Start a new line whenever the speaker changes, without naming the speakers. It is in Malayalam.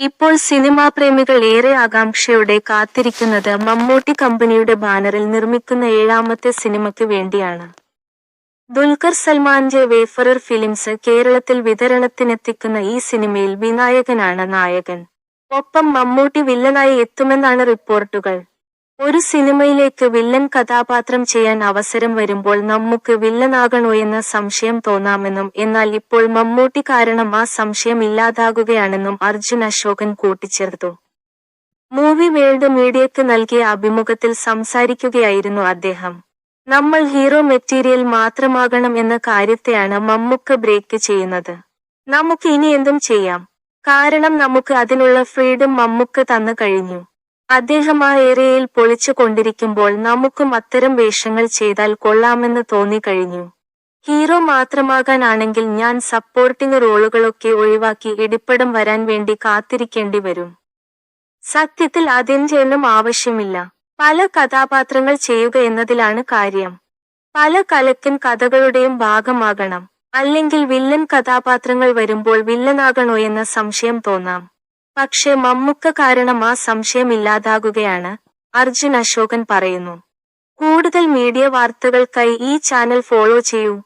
ഇപ്പോൾ സിനിമാ പ്രേമികൾ ഏറെ ആകാംക്ഷയോടെ കാത്തിരിക്കുന്നത് മമ്മൂട്ടി കമ്പനിയുടെ ബാനറിൽ നിർമ്മിക്കുന്ന ഏഴാമത്തെ സിനിമയ്ക്ക് വേണ്ടിയാണ്. ദുൽഖർ സൽമാന്റെ വേഫറർ ഫിലിംസ് കേരളത്തിൽ വിതരണത്തിനെത്തിക്കുന്ന ഈ സിനിമയിൽ വിനായകനാണ് നായകൻ. ഒപ്പം മമ്മൂട്ടി വില്ലനായി എത്തുമെന്നാണ് റിപ്പോർട്ടുകൾ. ഒരു സിനിമയിലേക്ക് വില്ലൻ കഥാപാത്രം ചെയ്യാൻ അവസരം വരുമ്പോൾ നമുക്ക് വില്ലനാകണോ എന്ന സംശയം തോന്നാമെന്നും എന്നാൽ ഇപ്പോൾ മമ്മൂട്ടി കാരണം ആ സംശയം ഇല്ലാതാകുകയാണെന്നും അർജുൻ അശോകൻ കൂട്ടിച്ചേർത്തു. മൂവി വേൾഡ് മീഡിയക്ക് നൽകിയ അഭിമുഖത്തിൽ സംസാരിക്കുകയായിരുന്നു അദ്ദേഹം. നമ്മൾ ഹീറോ മെറ്റീരിയൽ മാത്രമാകണം എന്ന കാര്യത്തെയാണ് മമ്മൂക്ക് ബ്രേക്ക് ചെയ്യുന്നത്. നമുക്ക് ഇനി എന്തും ചെയ്യാം. കാരണം നമുക്ക് അതിനുള്ള ഫ്രീഡം മമ്മൂക്ക് തന്നു കഴിഞ്ഞു. അദ്ദേഹം ആ ഏരിയയിൽ പൊളിച്ചു കൊണ്ടിരിക്കുമ്പോൾ നമുക്കും അത്തരം വേഷങ്ങൾ ചെയ്താൽ കൊള്ളാമെന്ന് തോന്നിക്കഴിഞ്ഞു ഹീറോ മാത്രമാകാനാണെങ്കിൽ ഞാൻ സപ്പോർട്ടിംഗ് റോളുകളൊക്കെ ഒഴിവാക്കി ഇടിപ്പടം വരാൻ വേണ്ടി കാത്തിരിക്കേണ്ടി വരും. സത്യത്തിൽ അതിന്റെയൊന്നും ആവശ്യമില്ല. പല കഥാപാത്രങ്ങൾ ചെയ്യുക എന്നതിലാണ് കാര്യം. പല കലക്കൻ കഥകളുടെയും ഭാഗമാകണം. അല്ലെങ്കിൽ വില്ലൻ കഥാപാത്രങ്ങൾ വരുമ്പോൾ വില്ലനാകണോ എന്ന സംശയം തോന്നാം. പക്ഷെ മമ്മുക്ക കാരണം ആ സംശയം ഇല്ലാതാകുകയാണ്. അർജുൻ അശോകൻ പറയുന്നു. കൂടുതൽ മീഡിയ വാർത്തകൾക്കായി ഈ ചാനൽ ഫോളോ ചെയ്യൂ.